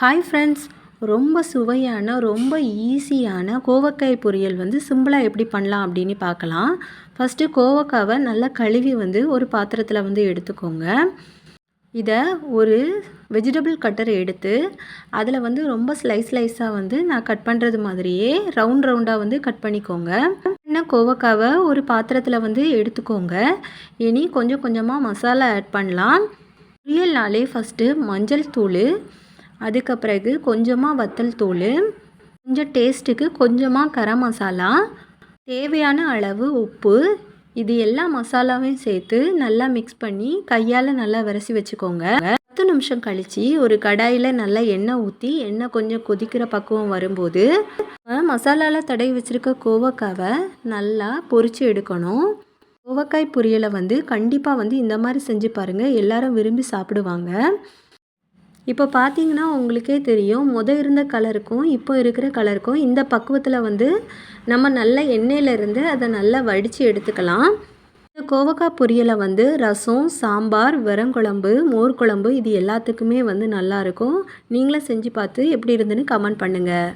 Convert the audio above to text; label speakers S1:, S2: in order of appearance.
S1: Hi friends ரொம்ப சுவையான ரொம்ப ஈஸியான கோவக்காய் பொரியல் வந்து சிம்பிளாக எப்படி பண்ணலாம் அப்படின்னு பார்க்கலாம். ஃபஸ்ட்டு கோவக்காவை நல்லா கழுவி வந்து ஒரு பாத்திரத்தில் வந்து எடுத்துக்கோங்க. இதை ஒரு வெஜிடபிள் கட்டர் எடுத்து அதில் வந்து ரொம்ப ஸ்லைஸ் ஸ்லைஸாக வந்து நான் கட் பண்ணுறது மாதிரியே ரவுண்ட் ரவுண்டாக வந்து கட் பண்ணிக்கோங்க. என்ன கோவக்காவை ஒரு பாத்திரத்தில் வந்து எடுத்துக்கோங்க. இனி கொஞ்சம் கொஞ்சமாக மசாலா ஆட் பண்ணலாம். பொரியல்னாலே ஃபஸ்ட்டு மஞ்சள் தூள் அதுக்கு பிறகு கொஞ்சமாக வத்தல் தூள் கொஞ்சம் டேஸ்ட்டுக்கு கொஞ்சமாக கரம் மசாலா தேவையான அளவு உப்பு இது எல்லா மசாலாவையும் சேர்த்து நல்லா மிக்ஸ் பண்ணி கையால் நல்லா விரசி வச்சுக்கோங்க. பத்து நிமிஷம் கழித்து ஒரு கடாயில் நல்லா எண்ணெய் ஊற்றி எண்ணெய் கொஞ்சம் கொதிக்கிற பக்குவம் வரும்போது மசாலாவில் தடவி வச்சுருக்க கோவக்காவை நல்லா பொரித்து எடுக்கணும். கோவக்காய் பொரியலை வந்து கண்டிப்பாக வந்து இந்த மாதிரி செஞ்சு பாருங்கள் எல்லாரும் விரும்பி சாப்பிடுவாங்க. இப்போ பார்த்தீங்கன்னா உங்களுக்கே தெரியும் முத இருந்த கலருக்கும் இப்போ இருக்கிற கலருக்கும் இந்த பக்குவத்தில் வந்து நம்ம நல்ல எண்ணெயிலேருந்து அதை நல்லா வடித்து எடுத்துக்கலாம். இந்த கோவக்காய் பொரியலை வந்து ரசம் சாம்பார் வெறங்குழம்பு மோர் குழம்பு இது எல்லாத்துக்குமே வந்து நல்லாயிருக்கும் நீங்களும் செஞ்சு பார்த்து எப்படி இருந்துன்னு கமெண்ட் பண்ணுங்கள்